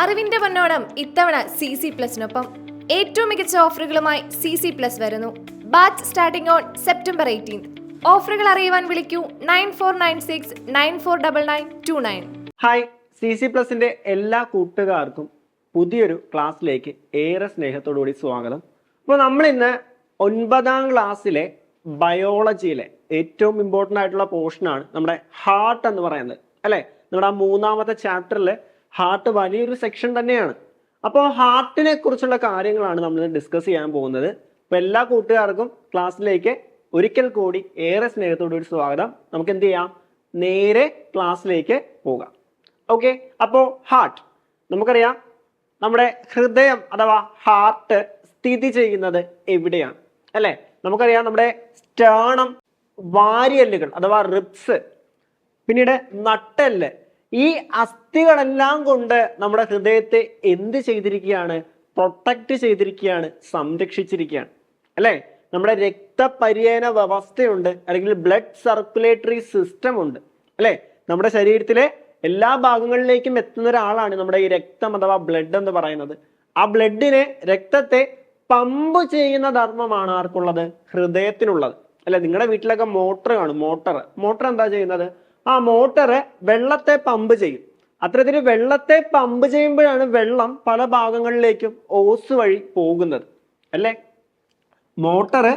അറിവിന്റെ പൊന്നോണം ഇത്തവണ C C പ്ലസിനൊപ്പം ഏറ്റവും മികച്ച ഓഫറുകളുമായി സി സി പ്ലസ് വരുന്നു. Batch starting on September eighteen ഓഫറുകൾ അറിയുവാൻ വിളിക്കൂ nine four nine six nine four double nine two nine hi C C പ്ലസിന്റെ എല്ലാ കൂട്ടുകാർക്കും പുതിയൊരു ക്ലാസ്സിലേക്ക് ഏറെ സ്നേഹത്തോടുകൂടി സ്വാഗതം. അപ്പോൾ നമ്മൾ ഇന്ന് ഒൻപതാം ക്ലാസ്സിലെ ബയോളജിയിലെ ഏറ്റവും ഇമ്പോർട്ടന്റ് ആയിട്ടുള്ള പോർഷനാണ് നമ്മുടെ ഹാർട്ട് എന്ന് പറയുന്നത്. അല്ലേ? നമ്മുടെ ആ മൂന്നാമത്തെ ചാപ്റ്ററിൽ ഹാർട്ട് വലിയൊരു സെക്ഷൻ തന്നെയാണ്. അപ്പോൾ ഹാർട്ടിനെ കുറിച്ചുള്ള കാര്യങ്ങളാണ് നമ്മൾ ഡിസ്കസ് ചെയ്യാൻ പോകുന്നത്. അപ്പോൾ എല്ലാ കൂട്ടുകാർക്കും ക്ലാസ്സിലേക്ക് ഒരിക്കൽ കൂടി ഏറെ ഒരു സ്വാഗതം. നമുക്ക് എന്ത് ചെയ്യാം? നേരെ ക്ലാസ്സിലേക്ക് പോകാം. ഓക്കെ അപ്പോ ഹാർട്ട് നമുക്കറിയാം നമ്മുടെ ഹൃദയം അഥവാ ഹാർട്ട് സ്ഥിതി ചെയ്യുന്നത് എവിടെയാണ്? അല്ലേ? നമുക്കറിയാം നമ്മുടെ സ്റ്റേണം വാരിയല്ലുകൾ അഥവാ റിപ്സ് പിന്നീട് നട്ടെല്ല് ഈ അസ്ഥികളെല്ലാം കൊണ്ട് നമ്മുടെ ഹൃദയത്തെ എന്ത് ചെയ്തിരിക്കുകയാണ്? പ്രൊട്ടക്റ്റ് ചെയ്തിരിക്കുകയാണ് സംരക്ഷിച്ചിരിക്കുകയാണ്. അല്ലേ? നമ്മുടെ രക്തപര്യന വ്യവസ്ഥയുണ്ട് അല്ലെങ്കിൽ ബ്ലഡ് സർക്കുലേറ്ററി സിസ്റ്റം ഉണ്ട്. അല്ലേ? നമ്മുടെ ശരീരത്തിലെ എല്ലാ ഭാഗങ്ങളിലേക്കും എത്തുന്ന ഒരാളാണ് നമ്മുടെ ഈ രക്തം അഥവാ ബ്ലഡ് എന്ന് പറയുന്നത്. ആ ബ്ലഡിനെ രക്തത്തെ പമ്പ് ചെയ്യുന്ന ധർമ്മമാണ് ആർക്കുള്ളത്? ഹൃദയത്തിനുള്ളത്. അല്ലെ? നിങ്ങളുടെ വീട്ടിലൊക്കെ മോട്ടർ കാണും മോട്ടർ മോട്ടർ എന്താ ചെയ്യുന്നത്? ആ മോട്ടറ് വെള്ളത്തെ പമ്പ് ചെയ്യും. അത്തരത്തിൽ വെള്ളത്തെ പമ്പ് ചെയ്യുമ്പോഴാണ് വെള്ളം പല ഭാഗങ്ങളിലേക്കും ഓസ് വഴി പോകുന്നത്. അല്ലേ? മോട്ടറ്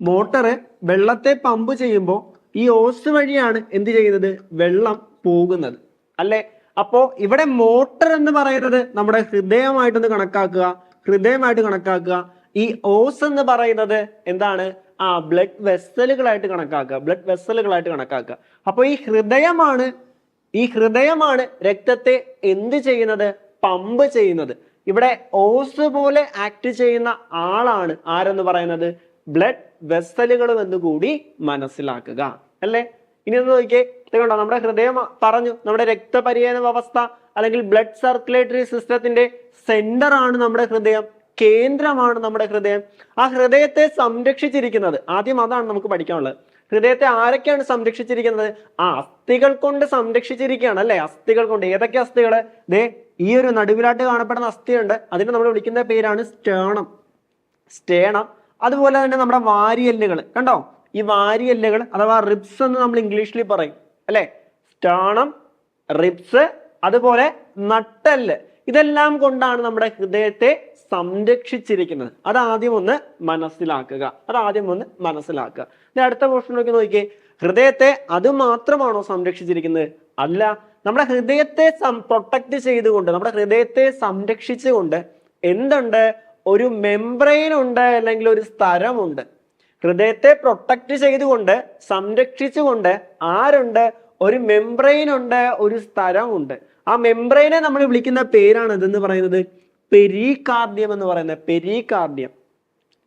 മോട്ടറ് വെള്ളത്തെ പമ്പ് ചെയ്യുമ്പോൾ ഈ ഓസ് വഴിയാണ് എന്ത് ചെയ്യുന്നത്? വെള്ളം പോകുന്നത്. അല്ലെ? അപ്പോ ഇവിടെ മോട്ടർ എന്ന് പറയുന്നത് നമ്മുടെ ഹൃദയമായിട്ടൊന്ന് കണക്കാക്കുക ഹൃദയമായിട്ട് കണക്കാക്കുക. ഈ ഓസ് എന്ന് പറയുന്നത് എന്താണ്? ആ ബ്ലഡ് വെസ്സലുകളായിട്ട് കണക്കാക്കുക. ബ്ലഡ് വെസ്സലുകളായിട്ട് കണക്കാക്കുക. അപ്പോൾ ഈ ഹൃദയമാണ് ഈ ഹൃദയമാണ് രക്തത്തെ എന്ത് ചെയ്യുന്നത്? പമ്പ് ചെയ്യുന്നത്. ഇവിടെ ഓസ് പോലെ ആക്ട് ചെയ്യുന്ന ആളാണ് ആരെന്ന് പറയുന്നത്? ബ്ലഡ് വെസലുകളും എന്ന് കൂടി മനസ്സിലാക്കുക. അല്ലേ? ഇനി ഒന്ന് നോക്കിയേ. കണ്ടോ? നമ്മുടെ ഹൃദയം പറഞ്ഞു നമ്മുടെ രക്തപര്യന വ്യവസ്ഥ അല്ലെങ്കിൽ ബ്ലഡ് സർക്കുലേറ്ററി സിസ്റ്റത്തിന്റെ സെന്റർ ആണ് നമ്മുടെ ഹൃദയം. കേന്ദ്രമാണ് നമ്മുടെ ഹൃദയം. ആ ഹൃദയത്തെ സംരക്ഷിച്ചിരിക്കുന്നത്. ആദ്യം അതാണ് നമുക്ക് പഠിക്കാനുള്ളത്. ഹൃദയത്തെ ആരൊക്കെയാണ് സംരക്ഷിച്ചിരിക്കുന്നത്? ആ അസ്ഥികൾ കൊണ്ട് സംരക്ഷിച്ചിരിക്കുകയാണ് അല്ലെ? അസ്ഥികൾ കൊണ്ട്. ഏതൊക്കെ അസ്ഥികൾ ദേ ഈ ഒരു നടുവിലായിട്ട് കാണപ്പെടുന്ന അസ്ഥിയുണ്ട്. അതിനെ നമ്മൾ വിളിക്കുന്ന പേരാണ് സ്റ്റേണം. സ്റ്റേണം. അതുപോലെ തന്നെ നമ്മുടെ വാരിയല്ലുകൾ. കണ്ടോ? ഈ വാരിയല്ലുകൾ അഥവാ റിബ്സ് എന്ന് നമ്മൾ ഇംഗ്ലീഷിൽ പറയും. അല്ലെ? സ്റ്റേണം റിബ്സ് അതുപോലെ നട്ടെല്ല്. ഇതെല്ലാം കൊണ്ടാണ് നമ്മുടെ ഹൃദയത്തെ സംരക്ഷിച്ചിരിക്കുന്നത്. അത് ആദ്യം ഒന്ന് മനസ്സിലാക്കുക. അത് ആദ്യം ഒന്ന് മനസ്സിലാക്കുക. ഇനി അടുത്ത പോർഷനിലേക്ക് നോക്കിയേ ഹൃദയത്തെ അത് മാത്രമാണോ സംരക്ഷിച്ചിരിക്കുന്നത്? അല്ല. നമ്മുടെ ഹൃദയത്തെ പ്രൊട്ടക്ട് ചെയ്തുകൊണ്ട് നമ്മുടെ ഹൃദയത്തെ സംരക്ഷിച്ചുകൊണ്ട് എന്തുണ്ട്? ഒരു മെംബ്രെയിൻ ഉണ്ട് അല്ലെങ്കിൽ ഒരു സ്ഥലമുണ്ട്. ഹൃദയത്തെ പ്രൊട്ടക്ട് ചെയ്തുകൊണ്ട് സംരക്ഷിച്ചുകൊണ്ട് ആരുണ്ട്? ഒരു മെംബ്രെയിൻ ഉണ്ട് ഒരു സ്ഥലമുണ്ട്. ആ മെംബ്രെയിനെ നമ്മൾ വിളിക്കുന്ന പേരാണ് ഇതെന്ന് പറയുന്നത് പെരികാർഡിയം എന്ന് പറയുന്നത് പെരികാർഡിയം.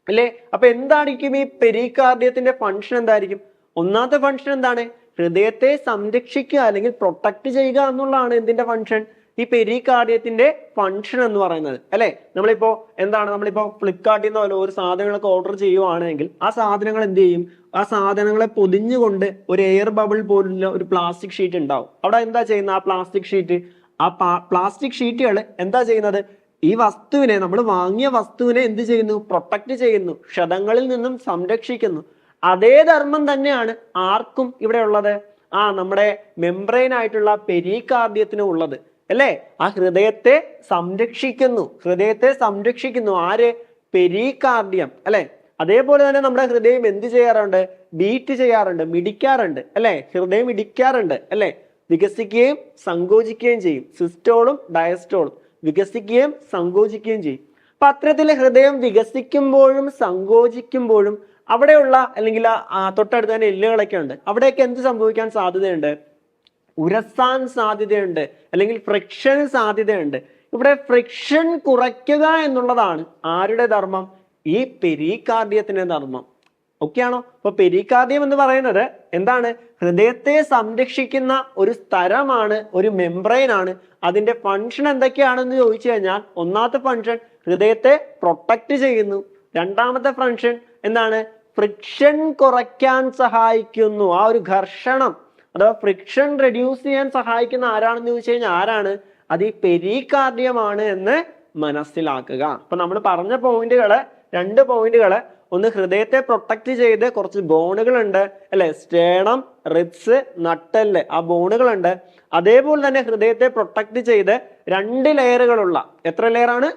അല്ലേ? അപ്പൊ എന്തായിരിക്കും ഈ പെരികാർഡിയത്തിന്റെ ഫംഗ്ഷൻ എന്തായിരിക്കും? ഒന്നാമത്തെ ഫംഗ്ഷൻ എന്താണ്? ഹൃദയത്തെ സംരക്ഷിക്കുക അല്ലെങ്കിൽ പ്രൊട്ടക്ട് ചെയ്യുക എന്നുള്ളതാണ് എന്തിന്റെ ഫംഗ്ഷൻ ഈ പെരികാർഡിയത്തിന്റെ ഫംഗ്ഷൻ എന്ന് പറയുന്നത് അല്ലെ? നമ്മളിപ്പോ എന്താണ് നമ്മളിപ്പോ ഫ്ലിപ്കാർട്ടിൽ നിന്നോ ഒരു സാധനങ്ങളൊക്കെ ഓർഡർ ചെയ്യുവാണെങ്കിൽ ആ സാധനങ്ങൾ എന്ത് ചെയ്യും? ആ സാധനങ്ങളെ പൊതിഞ്ഞുകൊണ്ട് ഒരു എയർ ബബിൾ പോലുള്ള ഒരു പ്ലാസ്റ്റിക് ഷീറ്റ് ഉണ്ടാവും. അവിടെ എന്താ ചെയ്യുന്നത് ആ പ്ലാസ്റ്റിക് ഷീറ്റ് ആ പ്ലാസ്റ്റിക് ഷീറ്റുകൾ എന്താ ചെയ്യുന്നത്? ഈ വസ്തുവിനെ നമ്മൾ വാങ്ങിയ വസ്തുവിനെ എന്ത് ചെയ്യുന്നു? പ്രൊട്ടക്ട് ചെയ്യുന്നു. ക്ഷതങ്ങളിൽ നിന്നും സംരക്ഷിക്കുന്നു. അതേ ധർമ്മം തന്നെയാണ് ആർക്കും ഇവിടെ ഉള്ളത്. ആ നമ്മുടെ മെംബ്രെയിൻ ആയിട്ടുള്ള പെരികാർഡിയത്തിനും ഉള്ളത്. അല്ലേ? ആ ഹൃദയത്തെ സംരക്ഷിക്കുന്നു. ഹൃദയത്തെ സംരക്ഷിക്കുന്നു. ആര്? പെരികാർഡിയം. അല്ലെ? അതേപോലെ തന്നെ നമ്മുടെ ഹൃദയം എന്ത് ചെയ്യാറുണ്ട്? ബീറ്റ് ചെയ്യാറുണ്ട് മിടിക്കാറുണ്ട്. അല്ലെ? ഹൃദയം ഇടിക്കാറുണ്ട്. അല്ലെ? വികസിക്കുകയും സങ്കോചിക്കുകയും ചെയ്യും. സിസ്റ്റോളും ഡയസ്റ്റോളും വികസിക്കുകയും സങ്കോചിക്കുകയും ചെയ്യും. അപ്പൊ അത്തരത്തിൽ ഹൃദയം വികസിക്കുമ്പോഴും സങ്കോചിക്കുമ്പോഴും അവിടെയുള്ള അല്ലെങ്കിൽ തൊട്ടടുത്ത് തന്നെ എല്ലുകളൊക്കെ ഉണ്ട്. അവിടെയൊക്കെ എന്ത് സംഭവിക്കാൻ സാധ്യതയുണ്ട്? ഉരസാൻ സാധ്യതയുണ്ട് അല്ലെങ്കിൽ ഫ്രിക്ഷൻ സാധ്യതയുണ്ട്. ഇവിടെ ഫ്രിക്ഷൻ കുറയ്ക്കുക എന്നുള്ളതാണ് ആരുടെ ധർമ്മം? ഈ പെരികാർഡിയത്തിന്റെ ധർമ്മം. ഓക്കെയാണോ അപ്പൊ പെരികാർഡിയം എന്ന് പറയുന്നത് എന്താണ്? ഹൃദയത്തെ സംരക്ഷിക്കുന്ന ഒരു സ്ഥലമാണ് ഒരു മെംബ്രെയിൻ ആണ്. അതിന്റെ ഫങ്ഷൻ എന്തൊക്കെയാണെന്ന് ചോദിച്ചു കഴിഞ്ഞാൽ ഒന്നാമത്തെ ഫങ്ഷൻ ഹൃദയത്തെ പ്രൊട്ടക്റ്റ് ചെയ്യുന്നു. രണ്ടാമത്തെ ഫങ്ഷൻ എന്താണ്? ഫ്രിക്ഷൻ കുറയ്ക്കാൻ സഹായിക്കുന്നു. ആ ഒരു ഘർഷണം. അഥവാ ഫ്രിക്ഷൻ റെഡ്യൂസ് ചെയ്യാൻ സഹായിക്കുന്ന ആരാണെന്ന് ചോദിച്ചു കഴിഞ്ഞാൽ ആരാണ്? അത് ഈ പെരികാർഡിയമാണ് എന്ന് മനസ്സിലാക്കുക. അപ്പൊ നമ്മൾ പറഞ്ഞ പോയിന്റുകൾ രണ്ട് പോയിന്റുകൾ ഒന്ന് ഹൃദയത്തെ പ്രൊട്ടക്ട് ചെയ്ത് കുറച്ച് ബോണുകൾ ഉണ്ട് അല്ലെ? സ്റ്റേണം റിബ്സ് നട്ടൽ ആ ബോണുകൾ ഉണ്ട് അതേപോലെ തന്നെ ഹൃദയത്തെ പ്രൊട്ടക്ട് ചെയ്ത് രണ്ട് ലെയറുകളുള്ള എത്ര ലെയറാണ്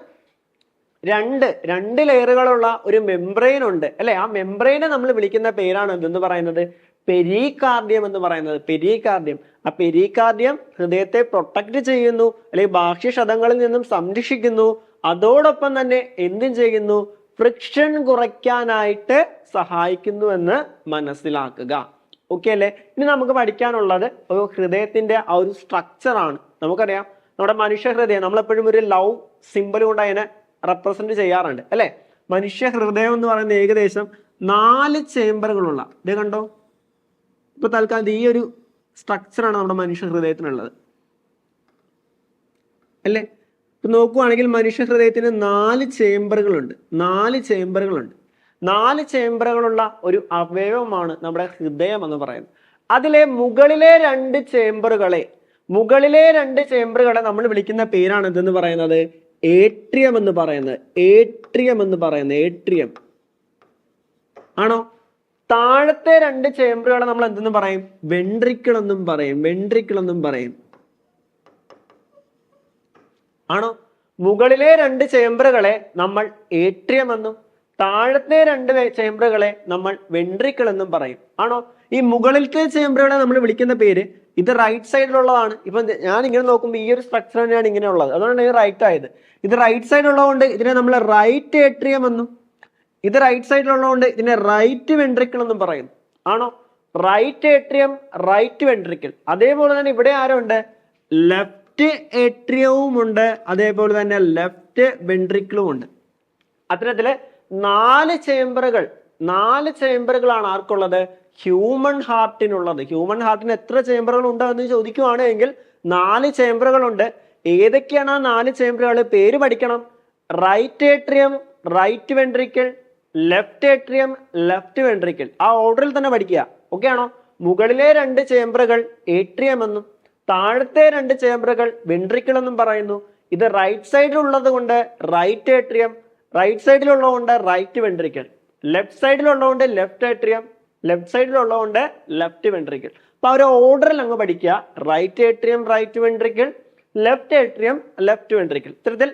രണ്ട് രണ്ട് ലെയറുകളുള്ള ഒരു മെംബ്രെയിൻ ഉണ്ട്. അല്ലെ? ആ മെംബ്രെയിനെ നമ്മൾ വിളിക്കുന്ന പേരാണ് എന്തെന്ന് പറയുന്നത്? പെരികാർഡിയം എന്ന് പറയുന്നത് പെരികാർഡിയം. ആ പെരികാർഡിയം ഹൃദയത്തെ പ്രൊട്ടക്ട് ചെയ്യുന്നു അല്ലെങ്കിൽ ബാഹ്യക്ഷതങ്ങളിൽ നിന്നും സംരക്ഷിക്കുന്നു. അതോടൊപ്പം തന്നെ എന്തും ചെയ്യുന്നു? ഫ്രിക്ഷൻ കുറയ്ക്കാനായിട്ട് സഹായിക്കുന്നു എന്ന് മനസ്സിലാക്കുക. ഓക്കെ അല്ലേ? ഇനി നമുക്ക് പഠിക്കാനുള്ളത് ഒരു ഹൃദയത്തിന്റെ ആ ഒരു സ്ട്രക്ചർ ആണ്. നമുക്കറിയാം നമ്മുടെ മനുഷ്യ ഹൃദയം നമ്മളെപ്പോഴും ഒരു ലവ് സിമ്പിൾ കൊണ്ട് അതിനെ റെപ്രസെന്റ് ചെയ്യാറുണ്ട്. അല്ലെ? മനുഷ്യ ഹൃദയം എന്ന് പറയുന്നത് ഏകദേശം നാല് ചേംബറുകളുള്ള ഇത് കണ്ടോ? ഇപ്പൊ തൽക്കാലത്ത് ഈ ഒരു സ്ട്രക്ചറാണ് നമ്മുടെ മനുഷ്യ ഹൃദയത്തിനുള്ളത്. അല്ലേ? ഇപ്പൊ നോക്കുവാണെങ്കിൽ മനുഷ്യ ഹൃദയത്തിന് നാല് ചേംബറുകളുണ്ട്. നാല് ചേംബറുകളുണ്ട്. നാല് ചേംബറുകളുള്ള ഒരു അവയവമാണ് നമ്മുടെ ഹൃദയം എന്ന് പറയുന്നത്. അതിലെ മുകളിലെ രണ്ട് ചേംബറുകളെ മുകളിലെ രണ്ട് ചേംബറുകളെ നമ്മൾ വിളിക്കുന്ന പേരാണ് എന്തെന്ന് പറയുന്നത്? ഏട്രിയം എന്ന് പറയുന്നത്. ഏട്രിയം എന്ന് പറയുന്നത്. ഏട്രിയം. ആണോ? താഴത്തെ രണ്ട് ചേംബറുകളെ നമ്മൾ എന്തെന്ന് പറയും? വെൻട്രിക്കിൾ എന്നും പറയും. വെൻട്രിക്കിൾ എന്നും പറയും. ആണോ? മുകളിലെ രണ്ട് ചേംബറുകളെ നമ്മൾ ഏട്രിയം എന്നും താഴത്തെ രണ്ട് ചേംബറുകളെ നമ്മൾ വെൻട്രിക്കിൾ എന്നും പറയും. ആണോ? ഈ മുകളിലത്തെ ചേംബറുകളെ നമ്മൾ വിളിക്കുന്ന പേര് ഇത് റൈറ്റ് സൈഡിലുള്ളതാണ് ഇപ്പൊ ഞാൻ ഇങ്ങനെ നോക്കുമ്പോൾ ഈ ഒരു സ്ട്രക്ചർ തന്നെയാണ് ഇങ്ങനെ ഉള്ളത് അതുകൊണ്ടാണ് ഇത് റൈറ്റ് ആയത്. ഇത് റൈറ്റ് സൈഡ് ഉള്ളതുകൊണ്ട് ഇതിനെ നമ്മൾ റൈറ്റ് ഏട്രിയം എന്നും ഇത് റൈറ്റ് സൈഡിലുള്ളതുകൊണ്ട് ഇതിനെ റൈറ്റ് വെൻട്രിക്കിൾ എന്നും പറയും ആണോ? റൈറ്റ് ഏട്രിയം റൈറ്റ് വെൻട്രിക്കിൾ അതേപോലെ തന്നെ ഇവിടെ ആരുണ്ട്? ലെഫ്റ്റ് ഏട്രിയവും ഉണ്ട്. അതേപോലെ തന്നെ ലെഫ്റ്റ് വെൻട്രിക്കിളും ഉണ്ട്. അത്തരത്തിൽ നാല് ചേംബറുകൾ നാല് ചേംബറുകളാണ് ആർക്കുള്ളത്? ഹ്യൂമൻ ഹാർട്ടിനുള്ളത് ഹ്യൂമൻ ഹാർട്ടിന് എത്ര ചേംബറുകൾ ഉണ്ടോ എന്ന് ചോദിക്കുവാണെങ്കിൽ നാല് ചേംബറുകളുണ്ട് ഏതൊക്കെയാണ് ആ നാല് ചേംബറുകൾ പേര് പഠിക്കണം. Right atrium right ventricle left atrium left ventricle ആ ഓർഡറിൽ തന്നെ പഠിക്കുക. ഓക്കെ ആണോ? മുകളിലെ രണ്ട് ചേംബറുകൾ ഏട്രിയം എന്നും താഴത്തെ രണ്ട് ചേംബറുകൾ വെൻട്രിക്കിൾ എന്നും പറയുന്നു. ഇത് റൈറ്റ് സൈഡിലുള്ളത് കൊണ്ട് റൈറ്റ് ഏട്രിയം റൈറ്റ് സൈഡിലുള്ളതുകൊണ്ട് റൈറ്റ് വെൻട്രിക്കിൾ ലെഫ്റ്റ് സൈഡിലുള്ളതുകൊണ്ട് ലെഫ്റ്റ് ഏട്രിയം ലെഫ്റ്റ് സൈഡിലുള്ളതുകൊണ്ട് ലെഫ്റ്റ് വെൻട്രിക്കിൾ അപ്പൊ ആ ഒരു ഓർഡറിൽ അങ്ങ് പഠിക്കുക. Right atrium right ventricle left atrium left ventricle ഇത്തരത്തിൽ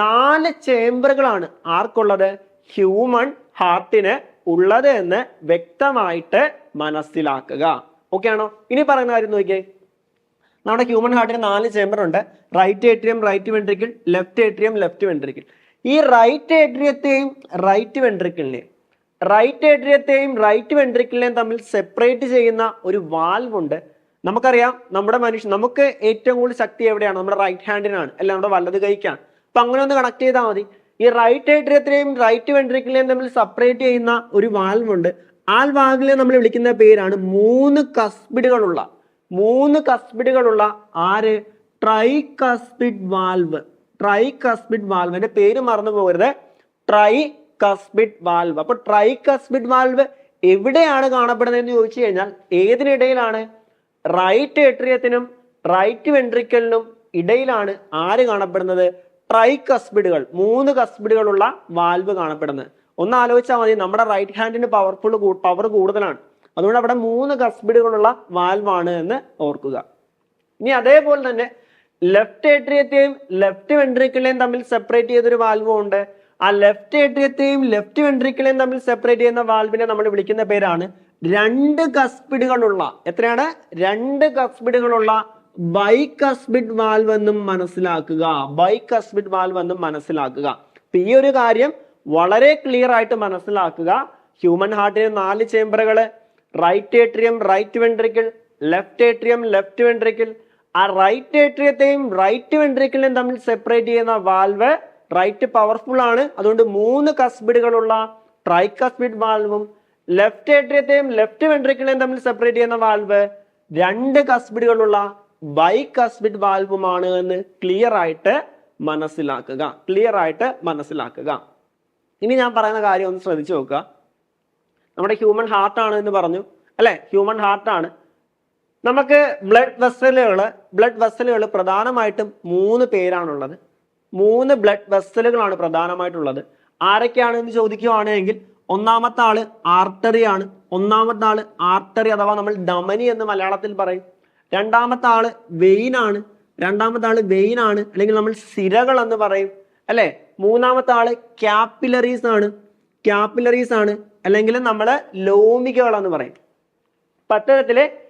നാല് ചേംബറുകളാണ് ആർക്കുള്ളത്? ഹ്യൂമൻ ഹാർട്ടിന് ഉള്ളത് എന്ന് വ്യക്തമായിട്ട് മനസ്സിലാക്കുക. ഓക്കെ ആണോ? ഇനി പറയുന്ന കാര്യം നോക്കിയേ. നമ്മുടെ ഹ്യൂമൻ ഹാർട്ടിന് നാല് ചേംബർ ഉണ്ട്. Right atrium right ventricle left atrium left ventricle ഈ റൈറ്റ് ഏട്രിയത്തെയും റൈറ്റ് വെൻട്രിക്കിളിനെയും റൈറ്റ് ഏട്രിയത്തെയും റൈറ്റ് വെൻട്രിക്കിളിനെയും തമ്മിൽ സെപ്പറേറ്റ് ചെയ്യുന്ന ഒരു വാൽവ് ഉണ്ട്. നമുക്കറിയാം നമ്മുടെ മനുഷ്യൻ നമുക്ക് ഏറ്റവും കൂടുതൽ ശക്തി എവിടെയാണ്? നമ്മുടെ റൈറ്റ് ഹാൻഡിനാണ് അല്ല നമ്മുടെ വലത് കൈക്കാണ്. അപ്പൊ അങ്ങനെ ഒന്ന് കണക്ട് ചെയ്താൽ മതി. ഈ റൈറ്റ് ഏട്രിയത്തിനെയും റൈറ്റ് വെൻട്രിക്കിളിനെയും തമ്മിൽ സെപ്പറേറ്റ് ചെയ്യുന്ന ഒരു വാൽവുണ്ട് ആൽ വാൽവിനെ നമ്മൾ വിളിക്കുന്ന പേരാണ് മൂന്ന് കസ്പിഡുകളുള്ള മൂന്ന് കസ്പിഡുകളുള്ള ആര്? Tricuspid valve tricuspid valve എന്റെ പേര് മറന്നു പോകരുത്. ട്രൈ കസ്പിഡ് വാൽവ് അപ്പൊ ട്രൈ കസ്പിഡ് വാൽവ് എവിടെയാണ് കാണപ്പെടുന്നത് എന്ന് ചോദിച്ചു കഴിഞ്ഞാൽ ഏതിനിടയിലാണ്? റൈറ്റ് ഏട്രിയത്തിനും റൈറ്റ് വെൻട്രിക്കലിനും ഇടയിലാണ് ആര് കാണപ്പെടുന്നത്? ട്രൈ കസ്ബിഡുകൾ മൂന്ന് കസ്ബിഡുകളുള്ള വാൽവ് കാണപ്പെടുന്നത്. ഒന്ന് ആലോചിച്ചാൽ മതി നമ്മുടെ റൈറ്റ് ഹാൻഡിന് പവർഫുൾ പവർ കൂടുതലാണ്. അതുകൊണ്ട് അവിടെ മൂന്ന് കസ്ബിഡുകളുള്ള വാൽവാണ് എന്ന് ഓർക്കുക. ഇനി അതേപോലെ തന്നെ ലെഫ്റ്റ് ഏട്രിയത്തെയും ലെഫ്റ്റ് വെൻട്രിക്കിളേയും തമ്മിൽ സെപ്പറേറ്റ് ചെയ്തൊരു വാൽവും ഉണ്ട്. ആ ലെഫ്റ്റ് ഏട്രിയത്തെയും ലെഫ്റ്റ് വെൻട്രിക്കിളേയും തമ്മിൽ സെപ്പറേറ്റ് ചെയ്യുന്ന വാൽവിനെ നമ്മൾ വിളിക്കുന്ന പേരാണ് രണ്ട് കസ്പിഡുകളുള്ള എത്രയാണ്? രണ്ട് കസ്പിഡുകളുള്ള ബൈകസ്പിഡ് വാൽവ് എന്നും മനസ്സിലാക്കുക. ബൈകസ്പിഡ് വാൽവ് എന്നും മനസ്സിലാക്കുക. അപ്പൊ ഈ ഒരു കാര്യം വളരെ ക്ലിയർ ആയിട്ട് മനസ്സിലാക്കുക. ഹ്യൂമൻ ഹാർട്ടിന് നാല് ചേംബറുകൾ right atrium right ventricle left atrium left ventricle ആ റൈറ്റ് ഏട്രിയത്തെയും റൈറ്റ് വെൻട്രിക്കിളിനെയും തമ്മിൽ സെപ്പറേറ്റ് ചെയ്യുന്ന വാൽവ് റൈറ്റ് പവർഫുൾ ആണ്. അതുകൊണ്ട് മൂന്ന് കസ്ബിഡുകളുള്ള ട്രൈകസ്ബിഡ് വാൽവും ലെഫ്റ്റ് ഏട്രിയത്തെയും ലെഫ്റ്റ് വെൻട്രിക്കിളിനെയും തമ്മിൽ സെപ്പറേറ്റ് ചെയ്യുന്ന വാൽവ് രണ്ട് കസ്ബിഡുകളുള്ള ബൈകസ്ബിഡ് വാൽവുമാണ് എന്ന് ക്ലിയർ ആയിട്ട് മനസ്സിലാക്കുക. ക്ലിയർ ആയിട്ട് മനസ്സിലാക്കുക. ഇനി ഞാൻ പറയുന്ന കാര്യം ഒന്ന് ശ്രദ്ധിച്ചു നോക്കുക. നമ്മുടെ ഹ്യൂമൻ ഹാർട്ട് ആണ് എന്ന് പറഞ്ഞു. അല്ലെ? ഹ്യൂമൻ ഹാർട്ട് ആണ്. നമുക്ക് ബ്ലഡ് വെസലുകൾ ബ്ലഡ് വെസലുകൾ പ്രധാനമായിട്ടും മൂന്ന് പേരാണുള്ളത്. മൂന്ന് ബ്ലഡ് വെസലുകളാണ് പ്രധാനമായിട്ടുള്ളത്. ആരൊക്കെയാണ് എന്ന് ചോദിക്കുകയാണെങ്കിൽ ഒന്നാമത്തെ ആൾ ആർട്ടറി ആണ്. ഒന്നാമത്തെ ആൾ ആർട്ടറി അഥവാ നമ്മൾ ധമനി എന്ന് മലയാളത്തിൽ പറയും. രണ്ടാമത്തെ ആൾ വെയിൻ ആണ്. രണ്ടാമത്തെ ആൾ വെയിൻ ആണ്. അല്ലെങ്കിൽ നമ്മൾ സിരകൾ എന്ന് പറയും. അല്ലെ? മൂന്നാമത്തെ ആൾ ക്യാപ്പിലറീസ് ആണ്. ക്യാപ്പിലറീസ് ആണ്. അല്ലെങ്കിൽ നമ്മൾ ലോമികകൾ എന്ന് പറയും. പത്തരത്തിലെ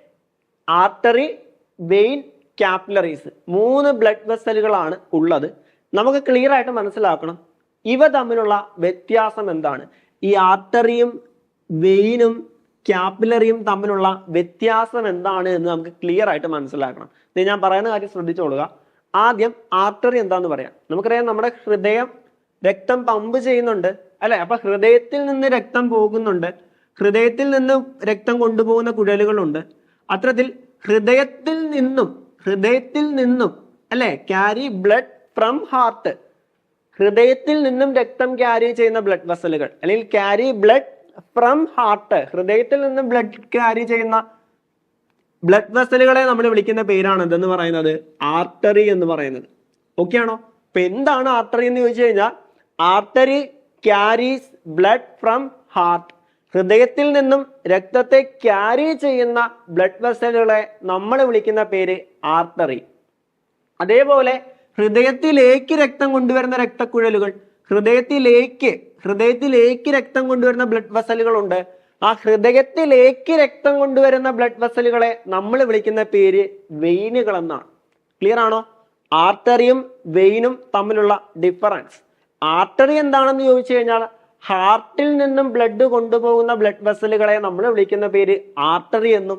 ആർട്ടറി വെയിൻ ക്യാപ്പിലറീസ് മൂന്ന് ബ്ലഡ് വെസലുകളാണ് ഉള്ളത്. നമുക്ക് ക്ലിയർ ആയിട്ട് മനസ്സിലാക്കണം. ഇവ തമ്മിലുള്ള വ്യത്യാസം എന്താണ്? ഈ ആർട്ടറിയും വെയിനും ക്യാപ്പിലറിയും തമ്മിലുള്ള വ്യത്യാസം എന്താണ് എന്ന് നമുക്ക് ക്ലിയർ ആയിട്ട് മനസ്സിലാക്കണം. ഇത് ഞാൻ പറയുന്ന കാര്യം ശ്രദ്ധിച്ചോളുക. ആദ്യം ആർട്ടറി എന്താന്ന് പറയാം. നമുക്കറിയാം നമ്മുടെ ഹൃദയം രക്തം പമ്പ് ചെയ്യുന്നുണ്ട് അല്ലെ? അപ്പൊ ഹൃദയത്തിൽ നിന്ന് രക്തം പോകുന്നുണ്ട്. ഹൃദയത്തിൽ നിന്ന് രക്തം കൊണ്ടുപോകുന്ന കുഴലുകളുണ്ട്. അത്തരത്തിൽ ഹൃദയത്തിൽ നിന്നും ഹൃദയത്തിൽ നിന്നും അല്ലെ? ക്യാരി ബ്ലഡ് ഫ്രം ഹാർട്ട് ഹൃദയത്തിൽ നിന്നും രക്തം ക്യാരി ചെയ്യുന്ന ബ്ലഡ് വെസലുകൾ അല്ലെങ്കിൽ ക്യാരി ബ്ലഡ് ഫ്രം ഹാർട്ട് ഹൃദയത്തിൽ നിന്ന് ബ്ലഡ് ക്യാരി ചെയ്യുന്ന ബ്ലഡ് വെസലുകളെ നമ്മൾ വിളിക്കുന്ന പേരാണ് എന്തെന്ന് പറയുന്നത്? ആർട്ടറി എന്ന് പറയുന്നത്. ഓക്കെ ആണോ? അപ്പൊ എന്താണ് ആർട്ടറി എന്ന് ചോദിച്ചു കഴിഞ്ഞാൽ artery carries blood from heart ഹൃദയത്തിൽ നിന്നും രക്തത്തെ ക്യാരി ചെയ്യുന്ന ബ്ലഡ് വെസലുകളെ നമ്മൾ വിളിക്കുന്ന പേര് ആർട്ടറി അതേപോലെ ഹൃദയത്തിലേക്ക് രക്തം കൊണ്ടുവരുന്ന രക്തക്കുഴലുകൾ ഹൃദയത്തിലേക്ക് ഹൃദയത്തിലേക്ക് രക്തം കൊണ്ടുവരുന്ന ബ്ലഡ് വെസലുകളുണ്ട് ആ ഹൃദയത്തിലേക്ക് രക്തം കൊണ്ടുവരുന്ന ബ്ലഡ് വെസലുകളെ നമ്മൾ വിളിക്കുന്ന പേര് വെയിനുകൾ എന്നാണ്. ക്ലിയർ ആണോ? ആർട്ടറിയും വെയിനും തമ്മിലുള്ള ഡിഫറൻസ് ആർട്ടറി എന്താണെന്ന് ചോദിച്ചു കഴിഞ്ഞാൽ ഹാർട്ടിൽ നിന്നും ബ്ലഡ് കൊണ്ടുപോകുന്ന ബ്ലഡ് വെസലുകളെ നമ്മൾ വിളിക്കുന്ന പേര് ആർട്ടറി എന്നും.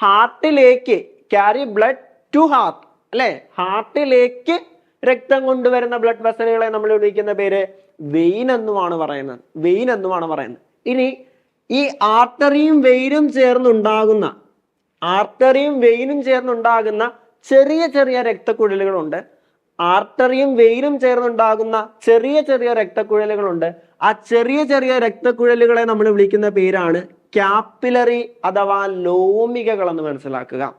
ഹാർട്ടിലേക്ക് ക്യാരി ബ്ലഡ് ടു ഹാർട്ട് അല്ലെ? ഹാർട്ടിലേക്ക് രക്തം കൊണ്ടുവരുന്ന ബ്ലഡ് വെസലുകളെ നമ്മൾ വിളിക്കുന്ന പേര് വെയിൻ എന്നുമാണ് പറയുന്നത്. വെയിൻ എന്നുമാണ് പറയുന്നത്. ഇനി ഈ ആർട്ടറിയും വെയിനും ചേർന്നുണ്ടാകുന്ന ആർട്ടറിയും വെയിനും ചേർന്നുണ്ടാകുന്ന ചെറിയ ചെറിയ രക്തക്കുഴലുകളുണ്ട്. ആർട്ടറിയും വെയിനും ചേർന്നുണ്ടാകുന്ന ചെറിയ ചെറിയ രക്തക്കുഴലുകളുണ്ട്. ആ ചെറിയ ചെറിയ രക്തക്കുഴലുകളെ നമ്മൾ വിളിക്കുന്ന പേരാണ് ക്യാപ്പിലറി അഥവാ ലോമികകൾ എന്ന് മനസ്സിലാക്കുക.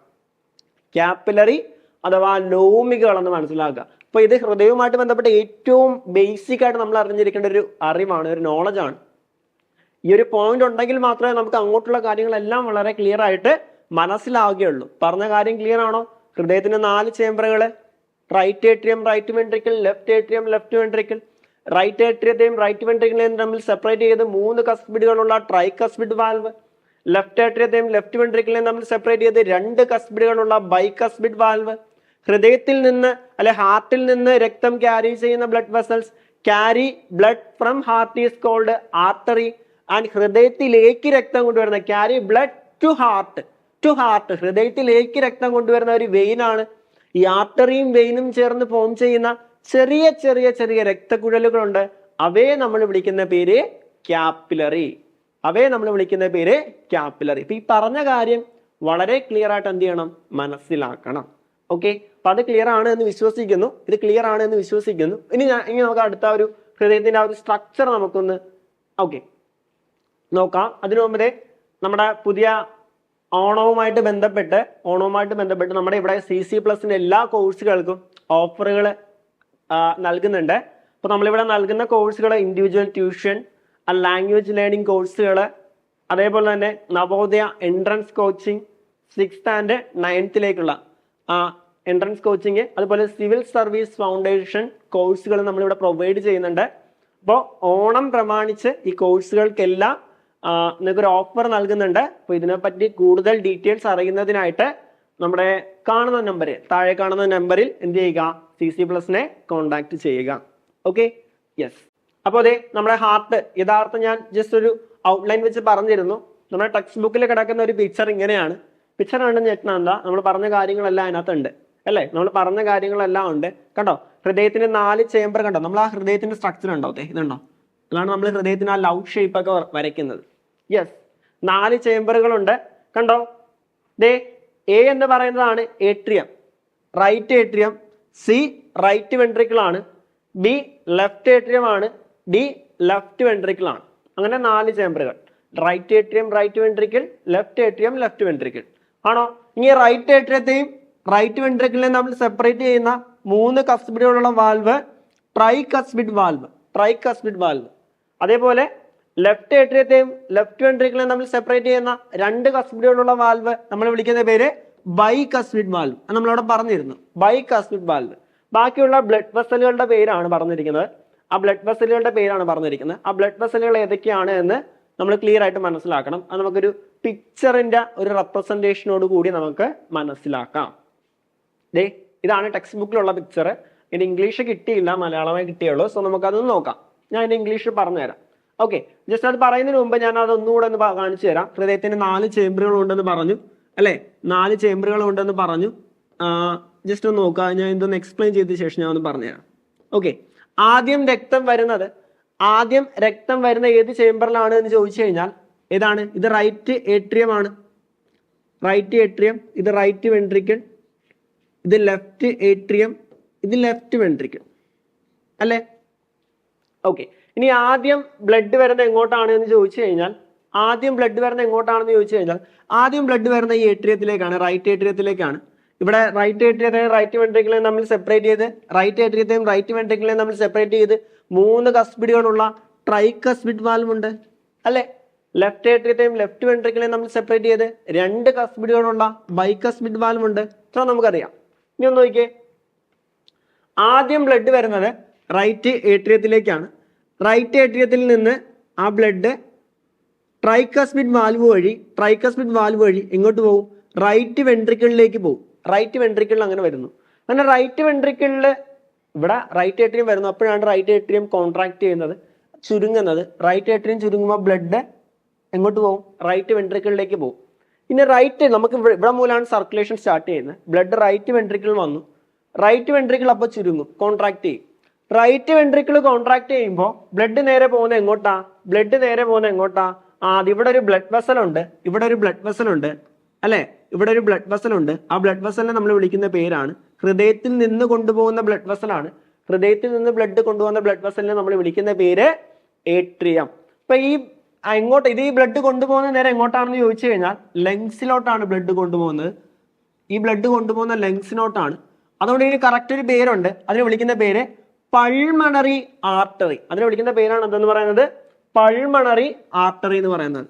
ക്യാപ്പിലറി അഥവാ ലോമികകൾ എന്ന് മനസ്സിലാക്കുക. അപ്പൊ ഇത് ഹൃദയവുമായിട്ട് ബന്ധപ്പെട്ട ഏറ്റവും ബേസിക് ആയിട്ട് നമ്മൾ അറിഞ്ഞിരിക്കേണ്ട ഒരു അറിവാണ് ഒരു നോളജാണ് ഈ ഒരു പോയിന്റ് ഉണ്ടെങ്കിൽ മാത്രമേ നമുക്ക് അങ്ങോട്ടുള്ള കാര്യങ്ങളെല്ലാം വളരെ ക്ലിയർ ആയിട്ട് മനസ്സിലാവുകയുള്ളൂ. പറഞ്ഞ കാര്യം ക്ലിയർ ആണോ? ഹൃദയത്തിന്റെ നാല് ചേംബറുകൾ right atrium right ventricle left atrium left ventricle right ഏട്രിയത്തെയും right വെൻട്രിക്കിളെയും തമ്മിൽ സെപ്പറേറ്റ് ചെയ്ത് മൂന്ന് കസ്പിഡുകളുള്ള ട്രൈ കസ്പിഡ് വാൽവ് ലെഫ്റ്റ് ഏട്രിയത്തെയും ലെഫ്റ്റ് വെൻട്രിക്കിളെയും തമ്മിൽ സെപ്പറേറ്റ് ചെയ്ത് രണ്ട് കസ്പിഡുകളുള്ള ബൈ കസ്പിഡ് വാൽവ് ഹൃദയത്തിൽ നിന്ന് അല്ലെ ഹാർട്ടിൽ നിന്ന് രക്തം ക്യാരി ചെയ്യുന്ന blood vessels carry blood from heart is called artery and ഹൃദയത്തിലേക്ക് രക്തം കൊണ്ടുവരുന്ന carry blood to heart to heart ഹൃദയത്തിലേക്ക് രക്തം കൊണ്ടുവരുന്ന ഒരു വെയിൻ ആണ്. ഈ ആർട്ടറിയും വെയിനും ചേർന്ന് ഫോം ചെയ്യുന്ന ചെറിയ ചെറിയ ചെറിയ രക്തക്കുഴലുകളുണ്ട്. അവയെ നമ്മൾ വിളിക്കുന്ന പേര് ക്യാപ്പിലറി അവയെ നമ്മൾ വിളിക്കുന്ന പേര് ക്യാപ്പിലറി ഇപ്പൊ ഈ പറഞ്ഞ കാര്യം വളരെ ക്ലിയർ ആയിട്ട് എന്ത് ചെയ്യണം? മനസ്സിലാക്കണം. ഓക്കെ അപ്പൊ അത് ക്ലിയർ ആണ് എന്ന് വിശ്വസിക്കുന്നു. ഇത് ക്ലിയർ ആണ് എന്ന് വിശ്വസിക്കുന്നു. ഇനി ഞാൻ ഇനി നമുക്ക് അടുത്ത ഒരു ഹൃദയത്തിന്റെ ആ ഒരു സ്ട്രക്ചർ നമുക്കൊന്ന് ഓക്കെ നോക്കാം. അതിനു മുമ്പേ നമ്മുടെ പുതിയ ഓണവുമായിട്ട് ബന്ധപ്പെട്ട് ഓണവുമായിട്ട് ബന്ധപ്പെട്ട് നമ്മുടെ ഇവിടെ സി സി പ്ലസിന്റെ എല്ലാ കോഴ്സുകൾക്കും ഓഫറുകൾ നൽകുന്നുണ്ട്. അപ്പോൾ നമ്മളിവിടെ നൽകുന്ന കോഴ്സുകൾ ഇൻഡിവിജ്വൽ ട്യൂഷൻ ലാംഗ്വേജ് ലേണിംഗ് കോഴ്സുകൾ അതേപോലെ തന്നെ Navodaya entrance coaching sixth and നയൻത്തിലേക്കുള്ള entrance coaching അതുപോലെ സിവിൽ സർവീസ് ഫൗണ്ടേഷൻ കോഴ്സുകൾ നമ്മളിവിടെ പ്രൊവൈഡ് ചെയ്യുന്നുണ്ട്. അപ്പോൾ ഓണം പ്രമാണിച്ച് ഈ കോഴ്സുകൾക്കെല്ലാം നിങ്ങൾക്കൊരു ഓഫർ നൽകുന്നുണ്ട്. അപ്പോൾ ഇതിനെപ്പറ്റി കൂടുതൽ ഡീറ്റെയിൽസ് അറിയുന്നതിനായിട്ട് നമ്മുടെ കാണുന്ന നമ്പറിൽ താഴെ കാണുന്ന നമ്പറിൽ എന്ത് ചെയ്യുക? സി സി പ്ലസിനെ കോൺടാക്ട് ചെയ്യുക. ഓക്കെ യെസ് അപ്പോൾ അതെ നമ്മുടെ ഹാർട്ട് യഥാർത്ഥം ഞാൻ ജസ്റ്റ് ഒരു ഔട്ട്ലൈൻ വെച്ച് പറഞ്ഞിരുന്നു. നമ്മുടെ ടെക്സ്റ്റ് ബുക്കിൽ കിടക്കുന്ന ഒരു പിക്ചർ ഇങ്ങനെയാണ്. പിക്ചർ കണ്ടെന്ന് ഞെട്ടണം നമ്മൾ പറഞ്ഞ കാര്യങ്ങളെല്ലാം അതിനകത്തുണ്ട്. അല്ലേ? നമ്മൾ പറഞ്ഞ കാര്യങ്ങളെല്ലാം ഉണ്ട്. കണ്ടോ? ഹൃദയത്തിന് നാല് ചേംബർ കണ്ടോ? നമ്മൾ ആ ഹൃദയത്തിന്റെ സ്ട്രക്ചർ ഉണ്ടോ ഇതുണ്ടോ? അതാണ് നമ്മൾ ഹൃദയത്തിന് ആ ലവ് ഷേപ്പ് ഒക്കെ വരയ്ക്കുന്നത്. യെസ് നാല് ചേംബറുകളുണ്ട് കണ്ടോ? ദേ എ എന്ന് പറയുന്നതാണ് atrium right atrium C right ventricle ആണ്. ബി ലെഫ്റ്റ് ഏട്രിയം ആണ്. ഡി ലെഫ്റ്റ് വെൻട്രിക്കിൾ ആണ്. അങ്ങനെ നാല് ചേംബറുകൾ right atrium right ventricle left atrium left ventricle ആണോ? ഇനി റൈറ്റ് ഏട്രിയത്തെയും റൈറ്റ് വെൻട്രിക്കിളിനെ നമ്മൾ സെപ്പറേറ്റ് ചെയ്യുന്ന മൂന്ന് കസ്പിഡുകളുള്ള valve tricuspid valve tricuspid valve അതേപോലെ ലെഫ്റ്റ് ഏട്രിയത്തെയും ലെഫ്റ്റ് വെൻട്രിക്കിളിനെ നമ്മൾ സെപ്പറേറ്റ് ചെയ്യുന്ന രണ്ട് കസ്പിഡുകളുള്ള വാൽവ് നമ്മൾ വിളിക്കുന്ന പേര് ബൈ കസ്പിഡ് വാൽവ് നമ്മളവിടെ പറഞ്ഞിരുന്നു. ബൈ കസ്പിഡ് വാൽവ് ബാക്കിയുള്ള ബ്ലഡ് വെസലുകളുടെ പേരാണ് പറഞ്ഞിരിക്കുന്നത്. ആ ബ്ലഡ് വെസലുകളുടെ പേരാണ് പറഞ്ഞിരിക്കുന്നത്. ആ ബ്ലഡ് വെസലുകൾ ഏതൊക്കെയാണ് എന്ന് നമ്മൾ ക്ലിയർ ആയിട്ട് മനസ്സിലാക്കണം. അത് നമുക്കൊരു പിക്ചറിന്റെ ഒരു റെപ്രസെന്റേഷനോട് കൂടി നമുക്ക് മനസ്സിലാക്കാം. ദേ ഇതാണ് ടെക്സ്റ്റ് ബുക്കിലുള്ള പിക്ചർ ഇനി ഇംഗ്ലീഷ് കിട്ടിയില്ല മലയാളമേ കിട്ടിയുള്ളൂ. സോ നമുക്കതൊന്ന് നോക്കാം. ഞാൻ ഇനി ഇംഗ്ലീഷ് പറഞ്ഞുതരാം. ഓക്കെ ജസ്റ്റ് അത് പറയുന്നതിന് മുമ്പ് ഞാൻ അത് ഒന്നുകൂടെ ഒന്ന് കാണിച്ചു തരാം. ഹൃദയത്തിന് നാല് ചേമ്പറുകൾ ഉണ്ടെന്ന് പറഞ്ഞു. അല്ലേ? നാല് ചേമ്പറുകൾ ഉണ്ടെന്ന് പറഞ്ഞു. ജസ്റ്റ് ഒന്ന് നോക്കുക ഞാൻ ഇതൊന്ന് എക്സ്പ്ലെയിൻ ചെയ്ത ശേഷം ഞാൻ ഒന്ന് പറഞ്ഞുതരാം. ഓക്കെ ആദ്യം രക്തം വരുന്നത് ആദ്യം രക്തം വരുന്ന ഏത് ചേമ്പറിലാണ് എന്ന് ചോദിച്ചു കഴിഞ്ഞാൽ ഏതാണ്? ഇത് റൈറ്റ് ഏട്രിയം ആണ്. റൈറ്റ് ഏട്രിയം ഇത് റൈറ്റ് വെൻട്രിക്കിൾ ഇത് ലെഫ്റ്റ് ഏട്രിയം ഇത് ലെഫ്റ്റ് വെൻട്രിക്കിൾ അല്ലേ? ഓക്കെ ഇനി ആദ്യം ബ്ലഡ് വരുന്നത് എങ്ങോട്ടാണ് എന്ന് ചോദിച്ചു കഴിഞ്ഞാൽ ആദ്യം ബ്ലഡ് വരുന്നത് എങ്ങോട്ടാണെന്ന് ചോദിച്ചു കഴിഞ്ഞാൽ ആദ്യം ബ്ലഡ് വരുന്ന ഈ ഏട്രിയത്തിലേക്കാണ് റൈറ്റ് ഏട്രിയത്തിലേക്കാണ് ഇവിടെ റൈറ്റ് ഏട്രിയത്തെയും റൈറ്റ് വെൻട്രിക്കിളെയും നമ്മൾ സെപ്പറേറ്റ് ചെയ്ത് റൈറ്റ് ഏട്രിയത്തെയും റൈറ്റ് വെൻട്രിക്കിളെയും നമ്മൾ സെപ്പറേറ്റ് ചെയ്ത് മൂന്ന് കസ്പിഡികളുള്ള ട്രൈ കസ്പിഡ് വാൽവ് ഉണ്ട് അല്ലേ ലെഫ്റ്റ് ഏട്രിയത്തെയും ലെഫ്റ്റ് വെൻട്രിക്കിളെയും നമ്മൾ സെപ്പറേറ്റ് ചെയ്ത് രണ്ട് കസ്പിഡികളുള്ള ബൈ കസ്പിഡ് വാൽവ് ഉണ്ട് ഇത്ര നമുക്കറിയാം. ഇനി ഒന്ന് നോക്കിയേ. ആദ്യം ബ്ലഡ് വരുന്നത് റൈറ്റ് ഏട്രിയത്തിലേക്കാണ് റൈറ്റ് ഏട്രിയത്തിൽ നിന്ന് ആ ബ്ലഡ് ട്രൈക്കസ്മിഡ് വാൽവ് വഴി ട്രൈക്കസ്മിഡ് വാൽവ് വഴി എങ്ങോട്ട് പോകും. റൈറ്റ് വെൻട്രിക്കിളിലേക്ക് പോകും. റൈറ്റ് വെൻട്രിക്കിളിൽ അങ്ങനെ വരുന്നു. അങ്ങനെ റൈറ്റ് വെൻട്രിക്കിളിൽ ഇവിടെ റൈറ്റ് ഏട്രിയം വരുന്നു. അപ്പോഴാണ് റൈറ്റ് ഏട്രിയം കോൺട്രാക്ട് ചെയ്യുന്നത് ചുരുങ്ങുന്നത്. റൈറ്റ് ഏട്രിയം ചുരുങ്ങുമ്പോൾ ബ്ലഡ് എങ്ങോട്ട് പോകും. റൈറ്റ് വെൻട്രിക്കിളിലേക്ക് പോകും. ഇനി റൈറ്റ് നമുക്ക് ഇവിടെ മൂലമാണ് സർക്കുലേഷൻ സ്റ്റാർട്ട് ചെയ്യുന്നത്. ബ്ലഡ് റൈറ്റ് വെൻട്രിക്കിൾ വന്നു. റൈറ്റ് വെൻട്രിക്കിൾ അപ്പോൾ ചുരുങ്ങും. കോൺട്രാക്ട് ചെയ്യും. റൈറ്റ് വെൻട്രിക്കിൾ കോൺട്രാക്ട് ചെയ്യുമ്പോൾ ബ്ലഡ് നേരെ പോകുന്ന എങ്ങോട്ടാ? ബ്ലഡ് നേരെ പോകുന്ന എങ്ങോട്ടാ? ആ അത് ഇവിടെ ഒരു ബ്ലഡ് വെസൽ ഉണ്ട്. ഇവിടെ ഒരു ബ്ലഡ് വെസൽ ഉണ്ട്. അല്ലേ? ഇവിടെ ഒരു ബ്ലഡ് വെസൽ ഉണ്ട്. ആ ബ്ലഡ് വെസലിനെ നമ്മൾ വിളിക്കുന്ന പേരാണ്. ഹൃദയത്തിൽ നിന്ന് കൊണ്ടുപോകുന്ന ബ്ലഡ് വെസലാണ് ഹൃദയത്തിൽ നിന്ന് ബ്ലഡ് കൊണ്ടുപോകുന്ന ബ്ലഡ് വെസലിനെ നമ്മൾ വിളിക്കുന്ന പേര് ഏട്രിയം അപ്പൊ ഈ എങ്ങോട്ട് ഇത് ഈ ബ്ലഡ് കൊണ്ടുപോകുന്ന നേരം എങ്ങോട്ടാണെന്ന് ചോദിച്ചു കഴിഞ്ഞാൽ ലങ്സിലോട്ടാണ് ബ്ലഡ് കൊണ്ടുപോകുന്നത്. ഈ ബ്ലഡ് കൊണ്ടുപോകുന്ന ലങ്സിനോട്ടാണ് അതുകൊണ്ട് ഇതിന് കറക്റ്റ് ഒരു പേരുണ്ട്. അതിനെ വിളിക്കുന്ന പേര് പൾമണറി ആർട്ടറി അതിനെ വിളിക്കുന്ന പേരാണ് എന്തെന്ന് പറയുന്നത്? പൾമണറി ആർട്ടറി എന്ന് പറയുന്നത്.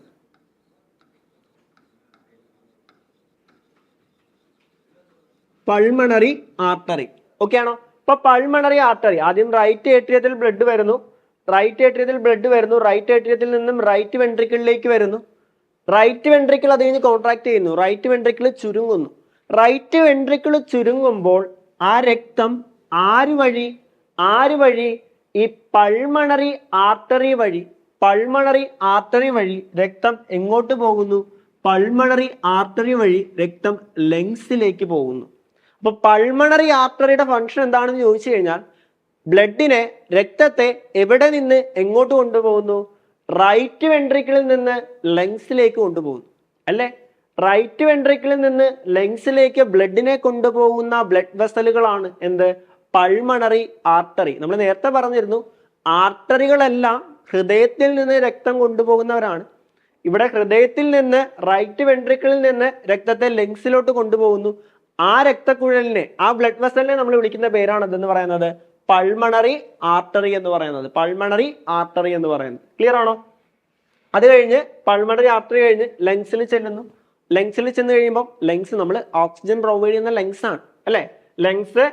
പൾമണറി ആർട്ടറി ഓക്കെ ആണോ? ഇപ്പൊ പൾമണറി ആർട്ടറി ആദ്യം റൈറ്റ് ഏട്രിയത്തിൽ ബ്ലഡ് വരുന്നു. റൈറ്റ് ഏട്രിയത്തിൽ ബ്ലഡ് വരുന്നു. റൈറ്റ് ഏട്രിയത്തിൽ നിന്നും റൈറ്റ് വെൻട്രിക്കിളിലേക്ക് വരുന്നു. റൈറ്റ് വെൻട്രിക്കിൾ അത് കഴിഞ്ഞ് കോൺട്രാക്ട് ചെയ്യുന്നു. റൈറ്റ് വെൻട്രിക്കിൾ ചുരുങ്ങുന്നു. റൈറ്റ് വെൻട്രിക്കിൾ ചുരുങ്ങുമ്പോൾ ആ രക്തം ആര് വഴി? ആര് വഴി? ഈ പൾമണറി ആർട്ടറി വഴി. പൾമണറി ആർട്ടറി വഴി രക്തം എങ്ങോട്ട് പോകുന്നു? പൾമണറി ആർട്ടറി വഴി രക്തം ലങ്സിലേക്ക് പോകുന്നു. അപ്പൊ പൾമണറി ആർട്ടറിയുടെ ഫങ്ഷൻ എന്താണെന്ന് ചോദിച്ചു കഴിഞ്ഞാൽ ബ്ലഡിനെ രക്തത്തെ എവിടെ നിന്ന് എങ്ങോട്ട് കൊണ്ടുപോകുന്നു? റൈറ്റ് വെൻട്രിക്കിളിൽ നിന്ന് ലങ്സിലേക്ക് കൊണ്ടുപോകുന്നു. അല്ലേ? റൈറ്റ് വെൻട്രിക്കിളിൽ നിന്ന് ലങ്സിലേക്ക് ബ്ലഡിനെ കൊണ്ടുപോകുന്ന ബ്ലഡ് വെസലുകളാണ് എന്ത്? പൾമണറി ആർട്ടറി നമ്മൾ നേരത്തെ പറഞ്ഞിരുന്നു ആർട്ടറികളെല്ലാം ഹൃദയത്തിൽ നിന്ന് രക്തം കൊണ്ടുപോകുന്നവരാണ്. ഇവിടെ ഹൃദയത്തിൽ നിന്ന് റൈറ്റ് വെൻട്രിക്കിളിൽ നിന്ന് രക്തത്തെ ലങ്സിലോട്ട് കൊണ്ടുപോകുന്നു. ആ രക്തക്കുഴലിനെ ആ ബ്ലഡ് വെസലിനെ നമ്മൾ വിളിക്കുന്ന പേരാണ് എന്തെന്ന് പറയുന്നത് പൾമണറി ആർട്ടറി എന്ന് പറയുന്നത്. പൾമണറി ആർട്ടറി എന്ന് പറയുന്നത്. ക്ലിയർ ആണോ? അത് കഴിഞ്ഞ് പൾമണറി ആർട്ടറി കഴിഞ്ഞ് ലങ്സിൽ ചെല്ലുന്നു. ലങ്സിൽ ചെന്ന് കഴിയുമ്പോൾ ലങ്സ് നമ്മൾ ഓക്സിജൻ പ്രൊവൈഡ് ചെയ്യുന്ന ലങ്സ് ആണ്. അല്ലേ? ലങ്സ്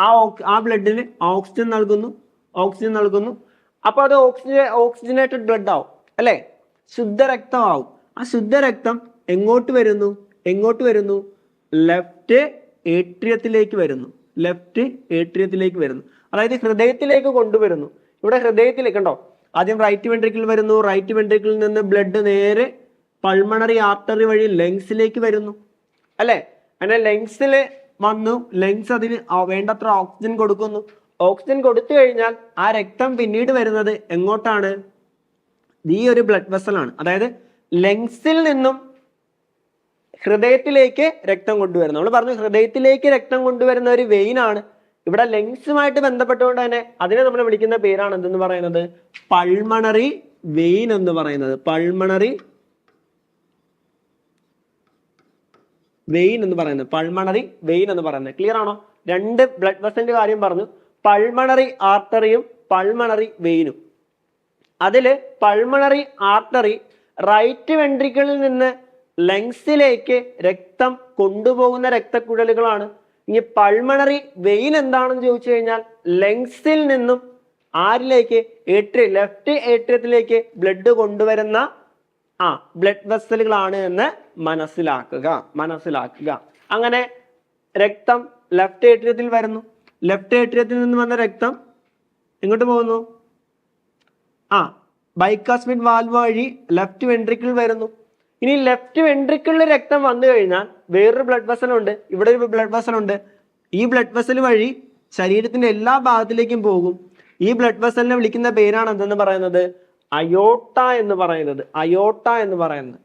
ആ ആ ബ്ലഡിന് ഓക്സിജൻ നൽകുന്നു. ഓക്സിജൻ നൽകുന്നു. അപ്പൊ അത് ഓക്സിജൻ ഓക്സിജനേറ്റഡ് ബ്ലഡ് ആവും. അല്ലെ? ശുദ്ധരക്തമാവും ആ ശുദ്ധരക്തം എങ്ങോട്ട് വരുന്നു? എങ്ങോട്ട് വരുന്നു? ലെഫ്റ്റ് ഏട്രിയത്തിലേക്ക് വരുന്നു. ലെഫ്റ്റ് ഏട്രിയത്തിലേക്ക് വരുന്നു. അതായത് ഹൃദയത്തിലേക്ക് കൊണ്ടുവരുന്നു. ഇവിടെ ഹൃദയത്തിലേക്ക് ഉണ്ടോ ആദ്യം റൈറ്റ് വെൻട്രിക്കിൾ വരുന്നു. റൈറ്റ് വെൻട്രിക്കിളിൽ നിന്ന് ബ്ലഡ് നേരെ പൾമണറി ആർട്ടറി വഴി ലങ്സിലേക്ക് വരുന്നു. അല്ലേ? അങ്ങനെ ലങ്സിൽ വന്നു. ലങ്സ് അതിന് വേണ്ടത്ര ഓക്സിജൻ കൊടുക്കുന്നു. ഓക്സിജൻ കൊടുത്തു കഴിഞ്ഞാൽ ആ രക്തം പിന്നീട് വരുന്നത് എങ്ങോട്ടാണ്? ഈ ഒരു ബ്ലഡ് വെസലാണ് അതായത് ലങ്സിൽ നിന്നും ഹൃദയത്തിലേക്ക് രക്തം കൊണ്ടുവരുന്നത് നമ്മൾ പറഞ്ഞു ഹൃദയത്തിലേക്ക് രക്തം കൊണ്ടുവരുന്ന ഒരു വെയിൻ ആണ്. ഇവിടെ ലങ്സുമായിട്ട് ബന്ധപ്പെട്ടുകൊണ്ട് തന്നെ അതിനെ നമ്മൾ വിളിക്കുന്ന പേരാണ് എന്തെന്ന് പറയുന്നത്? പൾമണറി വെയിൻ എന്ന് പറയുന്നത്. പൾമണറി വെയിൻ എന്ന് പറയുന്നത്. പൾമണറി വെയിൻ എന്ന് പറയുന്നത്. ക്ലിയർ ആണോ? രണ്ട് ബ്ലഡ് വെസലിന്റെ കാര്യം പറഞ്ഞു. പൾമണറി ആർട്ടറിയും പൾമണറി വെയിനും അതിൽ പൾമണറി ആർട്ടറി റൈറ്റ് വെൻട്രിക്കിളിൽ നിന്ന് ലങ്സിലേക്ക് രക്തം കൊണ്ടുപോകുന്ന രക്തക്കുഴലുകളാണ്. ഇനി പൾമണറി വെയിൻ എന്താണെന്ന് ചോദിച്ചു കഴിഞ്ഞാൽ ലങ്സിൽ നിന്നും ആരിലേക്ക്? ഏട്രി ലെഫ്റ്റ് ഏട്രിയത്തിലേക്ക് ബ്ലഡ് കൊണ്ടുവരുന്ന ആ ബ്ലഡ് വെസലുകളാണ് എന്ന് മനസ്സിലാക്കുക മനസ്സിലാക്കുക. അങ്ങനെ രക്തം ലെഫ്റ്റ് ഏട്രിയത്തിൽ വരുന്നു. ലെഫ്റ്റ് ഏട്രിയത്തിൽ നിന്ന് വന്ന രക്തം എങ്ങോട്ട് പോകുന്നു? ആ ബൈക്കാസ്മിഡ് വാൽവ് വഴി ലെഫ്റ്റ് വെൻട്രിക്കിൾ വരുന്നു. ഇനി ലെഫ്റ്റ് വെൻട്രിക്കിളിൽ രക്തം വന്നു കഴിഞ്ഞാൽ വേറൊരു ബ്ലഡ് വെസൽ ഉണ്ട്. ഇവിടെ ഒരു ബ്ലഡ് വെസൽ ഉണ്ട്. ഈ ബ്ലഡ് വെസൽ വഴി ശരീരത്തിന്റെ എല്ലാ ഭാഗത്തിലേക്കും പോകും. ഈ ബ്ലഡ് വെസലിനെ വിളിക്കുന്ന പേരാണ് എന്തെന്ന് പറയുന്നത്? അയോട്ട എന്ന് പറയുന്നത്. അയോട്ട എന്ന് പറയുന്നത്.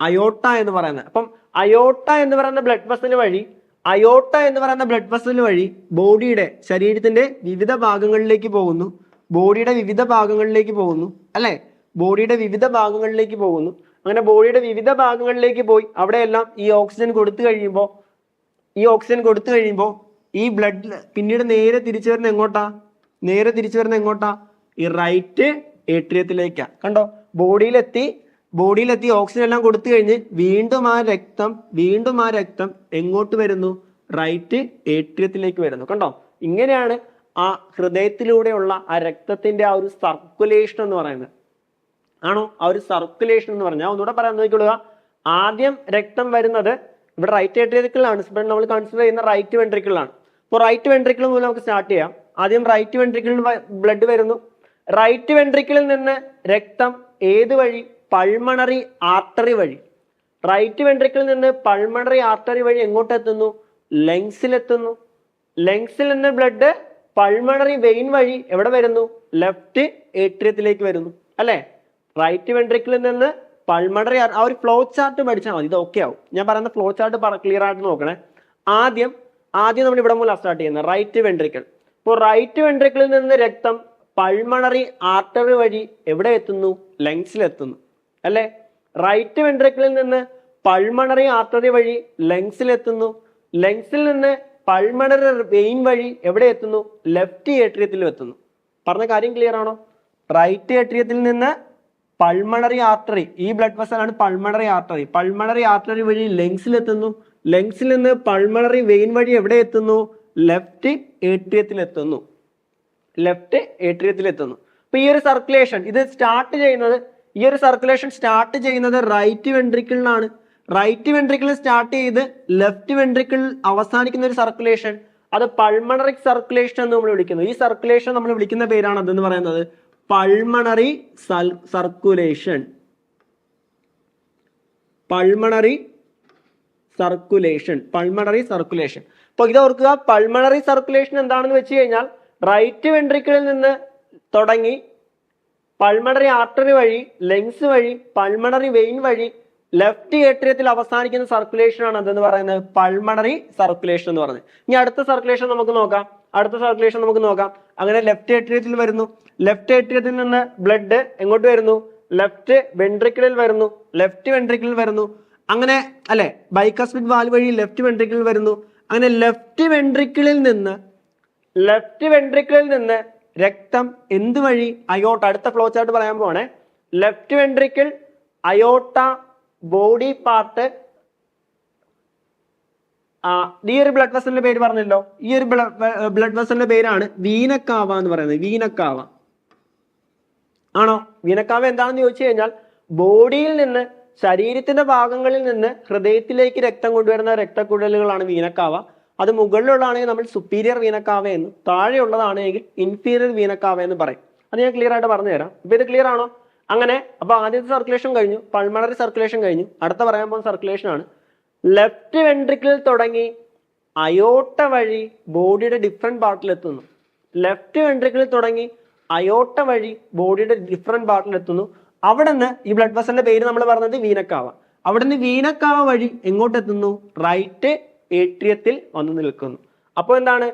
അയോട്ട എന്ന് പറയുന്നത്. അപ്പം അയോട്ട എന്ന് പറയുന്ന ബ്ലഡ് വെസൽ വഴി അയോട്ട എന്ന് പറയുന്ന ബ്ലഡ് വെസൽ വഴി ബോഡിയുടെ ശരീരത്തിന്റെ വിവിധ ഭാഗങ്ങളിലേക്ക് പോകുന്നു. ബോഡിയുടെ വിവിധ ഭാഗങ്ങളിലേക്ക് പോകുന്നു. അല്ലെ? ബോഡിയുടെ വിവിധ ഭാഗങ്ങളിലേക്ക് പോകുന്നു. അങ്ങനെ ബോഡിയുടെ വിവിധ ഭാഗങ്ങളിലേക്ക് പോയി. അവിടെയെല്ലാം ഈ ഓക്സിജൻ കൊടുത്തു കഴിയുമ്പോൾ ഈ ഓക്സിജൻ കൊടുത്തു കഴിയുമ്പോൾ ഈ ബ്ലഡ് പിന്നീട് നേരെ തിരിച്ചു വരുന്ന എങ്ങോട്ടാ? നേരെ തിരിച്ചു വരുന്ന എങ്ങോട്ടാ? ഈ റൈറ്റ് ഏട്രിയത്തിലേക്കാ കണ്ടോ? ബോഡിയിലെത്തി ബോഡിയിലെത്തി ഓക്സിജൻ എല്ലാം കൊടുത്തു കഴിഞ്ഞ് വീണ്ടും ആ രക്തം വീണ്ടും ആ രക്തം എങ്ങോട്ട് വരുന്നു? റൈറ്റ് ഏട്രിയത്തിലേക്ക് വരുന്നു. കണ്ടോ? ഇങ്ങനെയാണ് ആ ഹൃദയത്തിലൂടെയുള്ള ആ രക്തത്തിന്റെ ആ ഒരു സർക്കുലേഷൻ എന്ന് പറയുന്നത്. ആണോ? ആ ഒരു സർക്കുലേഷൻ എന്ന് പറഞ്ഞാൽ ഒന്നുകൂടെ പറയാൻ നോക്കിക്കൊള്ളുക ആദ്യം രക്തം വരുന്നത് ഇവിടെ റൈറ്റ് വെൻട്രിക്കിളാണ് ഇവിടെ നമ്മൾ കൺസിഡർ ചെയ്യുന്ന റൈറ്റ് വെൻട്രിക്കിളാണ് അപ്പോൾ റൈറ്റ് വെൻട്രിക്കിൾ മൂലം നമുക്ക് സ്റ്റാർട്ട് ചെയ്യാം. ആദ്യം റൈറ്റ് വെൻട്രിക്കിളിൽ ബ്ലഡ് വരുന്നു. റൈറ്റ് വെൻട്രിക്കിളിൽ നിന്ന് രക്തം ഏത് വഴി? പൾമണറി ആർട്ടറി വഴി. റൈറ്റ് വെൻട്രിക്കിളിൽ നിന്ന് പൾമണറി ആർട്ടറി വഴി എങ്ങോട്ട് എത്തുന്നു? ലങ്സിലെത്തുന്നു ലങ്സിൽ നിന്ന് ബ്ലഡ് പൾമണറി വെയിൻ വഴി എവിടെ വരുന്നു? ലെഫ്റ്റ് ഏട്രിയത്തിലേക്ക് വരുന്നു. അല്ലേ? റൈറ്റ് വെൻട്രിക്കിളിൽ നിന്ന് പൾമണറി ആ ഒരു ഫ്ലോ ചാർട്ട് പഠിച്ചാൽ മതി. ഇത് ഓക്കെ ആവും. ഞാൻ പറയുന്ന ഫ്ലോ ചാർട്ട് ക്ലിയർ ആയിട്ട് നോക്കണേ. ആദ്യം ആദ്യം നമ്മൾ ഇവിടെ മുതൽ സ്റ്റാർട്ട് ചെയ്യുന്നത്. റൈറ്റ് വെൻട്രിക്കിൾ ഇപ്പോൾ റൈറ്റ് വെൻട്രിക്കിളിൽ നിന്ന് രക്തം പൾമണറി ആർട്ടറി വഴി എവിടെ എത്തുന്നു? ലങ്സിലെത്തുന്നു അല്ലേ? റൈറ്റ് വെൻട്രിക്കിളിൽ നിന്ന് പൾമണറി ആർട്ടറി വഴി ലങ്സിലെത്തുന്നു ലങ്സിൽ നിന്ന് പൾമണറി വെയിൻ വഴി എവിടെ എത്തുന്നു? ലെഫ്റ്റ് ഏട്രിയത്തിൽ എത്തുന്നു. പറഞ്ഞ കാര്യം ക്ലിയർ ആണോ? റൈറ്റ് ഏട്രിയത്തിൽ നിന്ന് പൾമണറി ആർട്ടറി ഈ ബ്ലഡ് വെസലാണ് പൾമണറി ആർട്ടറി പൾമണറി ആർട്ടറി വഴി ലെങ്സിൽ എത്തുന്നു. ലെങ്സിൽ നിന്ന് പൾമണറി വെയിൻ വഴി എവിടെ എത്തുന്നു? ലെഫ്റ്റ് ഏട്രിയത്തിൽ എത്തുന്നു. ലെഫ്റ്റ് ഏട്രിയത്തിൽ എത്തുന്നു. അപ്പൊ ഈ ഒരു സർക്കുലേഷൻ ഇത് സ്റ്റാർട്ട് ചെയ്യുന്നത് ഈ ഒരു സർക്കുലേഷൻ സ്റ്റാർട്ട് ചെയ്യുന്നത് റൈറ്റ് വെൻട്രിക്കിളിനാണ് റൈറ്റ് വെൻട്രിക്കിൾ സ്റ്റാർട്ട് ചെയ്ത് ലെഫ്റ്റ് വെൻട്രിക്കിൾ അവസാനിക്കുന്ന ഒരു സർക്കുലേഷൻ അത് പൾമണറിക് സർക്കുലേഷൻ എന്ന് നമ്മൾ വിളിക്കുന്നു. ഈ സർക്കുലേഷൻ നമ്മൾ വിളിക്കുന്ന പേരാണ് അതെന്ന് പറയുന്നത് pulmonary circulation pulmonary circulation pulmonary circulation അപ്പൊ ഇത് ഓർക്കുക പൾമണറി സർക്കുലേഷൻ എന്താണെന്ന് വെച്ച് കഴിഞ്ഞാൽ റൈറ്റ് വെൻട്രിക്കിളിൽ നിന്ന് തുടങ്ങി പൾമണറി ആർട്ടറി വഴി ലെങ്സ് വഴി പൾമണറി വെയിൻ വഴി ലെഫ്റ്റ് ഏട്രിയത്തിൽ അവസാനിക്കുന്ന സർക്കുലേഷൻ ആണ് അതെന്ന് പറയുന്നത്? പൾമണറി സർക്കുലേഷൻ എന്ന് പറയുന്നത്. ഇനി അടുത്ത സർക്കുലേഷൻ നമുക്ക് നോക്കാം. അടുത്ത സർക്കുലേഷൻ നമുക്ക് നോക്കാം. അങ്ങനെ ലെഫ്റ്റ് ഏട്രിയത്തിൽ വരുന്നു. ലെഫ്റ്റ് ഏട്രിയത്തിൽ നിന്ന് ബ്ലഡ് എങ്ങോട്ട് വരുന്നു? ലെഫ്റ്റ് വെൻട്രിക്കിളിൽ വരുന്നു. ലെഫ്റ്റ് വെൻട്രിക്കിളിൽ വരുന്നു. അങ്ങനെ അല്ലെ? ബൈക്കസ്മിക് വാൽ വഴി ലെഫ്റ്റ് വെൻട്രിക്കിളിൽ വരുന്നു. അങ്ങനെ ലെഫ്റ്റ് വെൻട്രിക്കിളിൽ നിന്ന് ലെഫ്റ്റ് വെൻട്രിക്കിളിൽ നിന്ന് രക്തം എന്ത് വഴി? അയോട്ട അടുത്ത ഫ്ലോ ചാർട്ട് പറയാൻ പോണേ left ventricle aorta body part ഈ ഒരു ബ്ലഡ് വെസലിന്റെ പേര് പറഞ്ഞല്ലോ. ഈ ഒരു ബ്ലഡ് വെസലിന്റെ പേരാണ് വീനക്കാവ എന്ന് പറയുന്നത്. വീനക്കാവ. ആണോ? വീനക്കാവ എന്താണെന്ന് ചോദിച്ചു കഴിഞ്ഞാൽ ബോഡിയിൽ നിന്ന് ശരീരത്തിന്റെ ഭാഗങ്ങളിൽ നിന്ന് ഹൃദയത്തിലേക്ക് രക്തം കൊണ്ടുവരുന്ന രക്തക്കുഴലുകളാണ് വീനക്കാവ. അത് മുകളിലുള്ളതാണെങ്കിൽ നമ്മൾ സുപ്പീരിയർ വീനക്കാവ എന്ന് താഴെയുള്ളതാണെങ്കിൽ ഇൻഫീരിയർ വീനക്കാവ എന്ന് പറയും. അത് ഞാൻ ക്ലിയർ ആയിട്ട് പറഞ്ഞുതരാം ഇപ്പൊ ഇത് ക്ലിയർ ആണോ? അങ്ങനെ അപ്പൊ ആദ്യത്തെ സർക്കുലേഷൻ കഴിഞ്ഞു പൾമണറി സർക്കുലേഷൻ കഴിഞ്ഞു. അടുത്ത പറയാൻ പോകുന്ന സർക്കുലേഷൻ ആണ് ലെഫ്റ്റ് വെൻട്രിക്കിളിൽ തുടങ്ങി അയോട്ട വഴി ബോഡിയുടെ ഡിഫറെന്റ് പാർട്ടിലെത്തുന്നു ലെഫ്റ്റ് വെൻട്രിക്കിളിൽ തുടങ്ങി അയോട്ട വഴി ബോഡിയുടെ ഡിഫറെന്റ് പാർട്ടിലെത്തുന്നു അവിടെ നിന്ന് ഈ ബ്ലഡ് വെസലിന്റെ പേര് നമ്മൾ പറഞ്ഞത് വീനക്കാവ. അവിടെ നിന്ന് വീനക്കാവ വഴി എങ്ങോട്ട് എത്തുന്നു? റൈറ്റ് ഏട്രിയത്തിൽ വന്ന് നിൽക്കുന്നു. അപ്പോൾ എന്താണ്?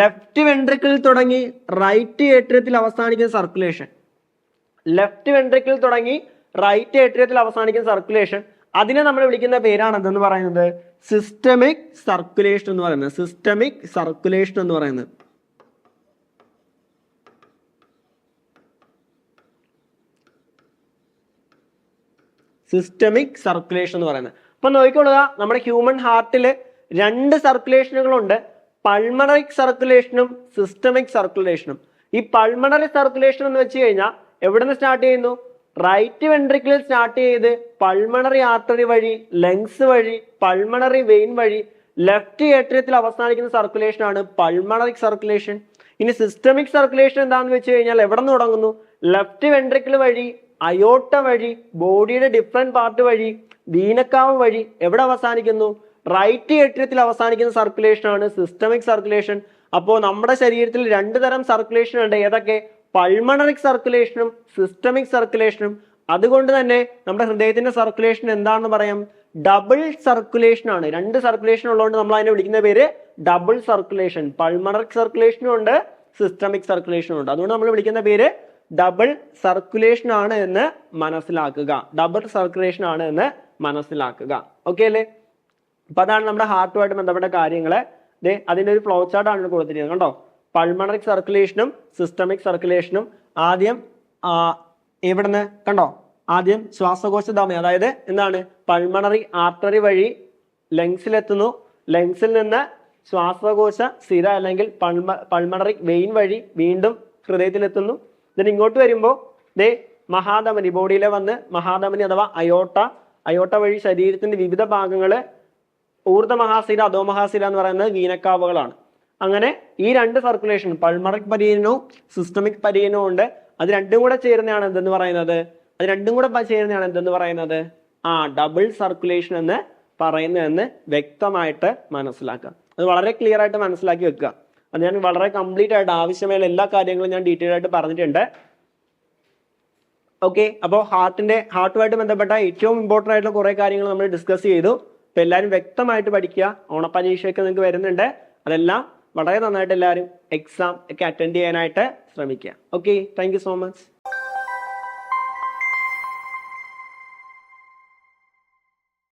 ലെഫ്റ്റ് വെൻട്രിക്കിളിൽ തുടങ്ങി റൈറ്റ് ഏട്രിയത്തിൽ അവസാനിക്കുന്ന സർക്കുലേഷൻ ലെഫ്റ്റ് വെൻട്രിക്കിൾ തുടങ്ങി റൈറ്റ് ഏട്രിയത്തിൽ അവസാനിക്കുന്ന സർക്കുലേഷൻ അതിനെ നമ്മൾ വിളിക്കുന്ന പേരാണ് എന്തെന്ന് പറയുന്നത്? സിസ്റ്റമിക് സർക്കുലേഷൻ എന്ന് പറയുന്നത്. സിസ്റ്റമിക് സർക്കുലേഷൻ എന്ന് പറയുന്നത്. സിസ്റ്റമിക് സർക്കുലേഷൻ എന്ന് പറയുന്നത്. അപ്പൊ നോക്കിക്കൊള്ളുക നമ്മുടെ ഹ്യൂമൻ ഹാർട്ടിൽ രണ്ട് സർക്കുലേഷനുകളുണ്ട് പൾമണറിക് സർക്കുലേഷനും സിസ്റ്റമിക് സർക്കുലേഷനും ഈ പൾമണറി സർക്കുലേഷൻ എന്ന് വെച്ച് കഴിഞ്ഞാൽ എവിടെ നിന്ന് സ്റ്റാർട്ട് ചെയ്യുന്നു? റൈറ്റ് വെൻട്രിക്കിളിൽ സ്റ്റാർട്ട് ചെയ്ത് പൾമണറി ആർട്ടറി വഴി ലങ്സ് വഴി പൾമണറി വെയിൻ വഴി ലെഫ്റ്റ് ഏട്രിയത്തിൽ അവസാനിക്കുന്ന സർക്കുലേഷൻ ആണ് പൾമണറിക് സർക്കുലേഷൻ ഇനി സിസ്റ്റമിക് സർക്കുലേഷൻ എന്താണെന്ന് വെച്ച് കഴിഞ്ഞാൽ എവിടെ നിന്ന് തുടങ്ങുന്നു? ലെഫ്റ്റ് വെൻട്രിക്കിൾ വഴി അയോട്ട വഴി ബോഡിയുടെ ഡിഫറെന്റ് പാർട്ട് വഴി വീനക്കാവ് വഴി എവിടെ അവസാനിക്കുന്നു? റൈറ്റ് ഏട്രിയത്തിൽ അവസാനിക്കുന്ന സർക്കുലേഷൻ ആണ് സിസ്റ്റമിക് സർക്കുലേഷൻ അപ്പോൾ നമ്മുടെ ശരീരത്തിൽ രണ്ട് തരം സർക്കുലേഷൻ ഉണ്ട്. ഏതൊക്കെ? പൾമണറിക് സർക്കുലേഷനും സിസ്റ്റമിക് സർക്കുലേഷനും അതുകൊണ്ട് തന്നെ നമ്മുടെ ഹൃദയത്തിന്റെ സർക്കുലേഷൻ എന്താണെന്ന് പറയാം? ഡബിൾ സർക്കുലേഷൻ ആണ്. രണ്ട് സർക്കുലേഷൻ ഉള്ളതുകൊണ്ട് നമ്മൾ അതിനെ വിളിക്കുന്ന പേര് ഡബിൾ സർക്കുലേഷൻ പൾമണറിക് സർക്കുലേഷനും ഉണ്ട് സിസ്റ്റമിക് സർക്കുലേഷനും ഉണ്ട്. അതുകൊണ്ട് നമ്മൾ വിളിക്കുന്ന പേര് ഡബിൾ സർക്കുലേഷൻ ആണ് എന്ന് മനസ്സിലാക്കുക. ഡബിൾ സർക്കുലേഷൻ ആണ് എന്ന് മനസ്സിലാക്കുക. ഓക്കെ അല്ലേ? അപ്പൊ അതാണ് നമ്മുടെ ഹാർട്ടുമായിട്ട് ബന്ധപ്പെട്ട കാര്യങ്ങൾ. അതിന്റെ ഒരു ഫ്ലോ ചാർട്ട് ആണ് കൊടുത്തിരിക്കുന്നത്. കണ്ടോ? പൾമണറിക് സർക്കുലേഷനും സിസ്റ്റമിക് സർക്കുലേഷനും ആദ്യം ഇവിടുന്ന് കണ്ടോ? ആദ്യം ശ്വാസകോശ ധമനി അതായത് എന്താണ്? പൾമണറി ആർട്ടറി വഴി ലങ്സിലെത്തുന്നു. ലങ്സിൽ നിന്ന് ശ്വാസകോശ സ്ഥിര അല്ലെങ്കിൽ പൾമ പൾമണറി വെയിൻ വഴി വീണ്ടും ഹൃദയത്തിലെത്തുന്നു. എന്നിട്ട് ഇങ്ങോട്ട് വരുമ്പോൾ ദേ മഹാധമനി ബോഡിയിലെ വന്ന് മഹാധമനി അഥവാ അയോട്ട അയോട്ട വഴി ശരീരത്തിന്റെ വിവിധ ഭാഗങ്ങൾ ഊർദ്ധ മഹാശിര അധോ മഹാശിര എന്ന് പറയുന്നത് വീനക്കാവുകളാണ്. അങ്ങനെ ഈ രണ്ട് സർക്കുലേഷൻ പൾമറിക് പരീനവും സിസ്റ്റമിക് പരീനവും ഉണ്ട്. അത് രണ്ടും കൂടെ ചേരുന്നതാണ് എന്തെന്ന് പറയുന്നത്? അത് രണ്ടും കൂടെ ചേരുന്നതാണ് എന്തെന്ന് പറയുന്നത്? ആ ഡബിൾ സർക്കുലേഷൻ എന്ന് പറയുന്നതെന്ന് വ്യക്തമായിട്ട് മനസ്സിലാക്കുക അത് വളരെ ക്ലിയർ ആയിട്ട് മനസ്സിലാക്കി വെക്കുക. അത് ഞാൻ വളരെ കംപ്ലീറ്റ് ആയിട്ട് ആവശ്യമായ എല്ലാ കാര്യങ്ങളും ഞാൻ ഡീറ്റെയിൽ ആയിട്ട് പറഞ്ഞിട്ടുണ്ട്. ഓക്കെ അപ്പോൾ ഹാർട്ടിന്റെ ഹാർട്ടുമായിട്ട് ബന്ധപ്പെട്ട ഏറ്റവും ഇമ്പോർട്ടന്റ് ആയിട്ടുള്ള കുറേ കാര്യങ്ങൾ നമ്മൾ ഡിസ്കസ് ചെയ്തു. അപ്പോൾ എല്ലാവരും വ്യക്തമായിട്ട് പഠിക്കുക. ഓണപ്പരീക്ഷയൊക്കെ നിങ്ങൾക്ക് വരുന്നുണ്ട്. അതെല്ലാം വളരെ നന്നായിട്ട് എല്ലാവരും എക്സാം ഒക്കെ അറ്റൻഡ് ചെയ്യാനായിട്ട് ശ്രമിക്കുക. Okay thank so much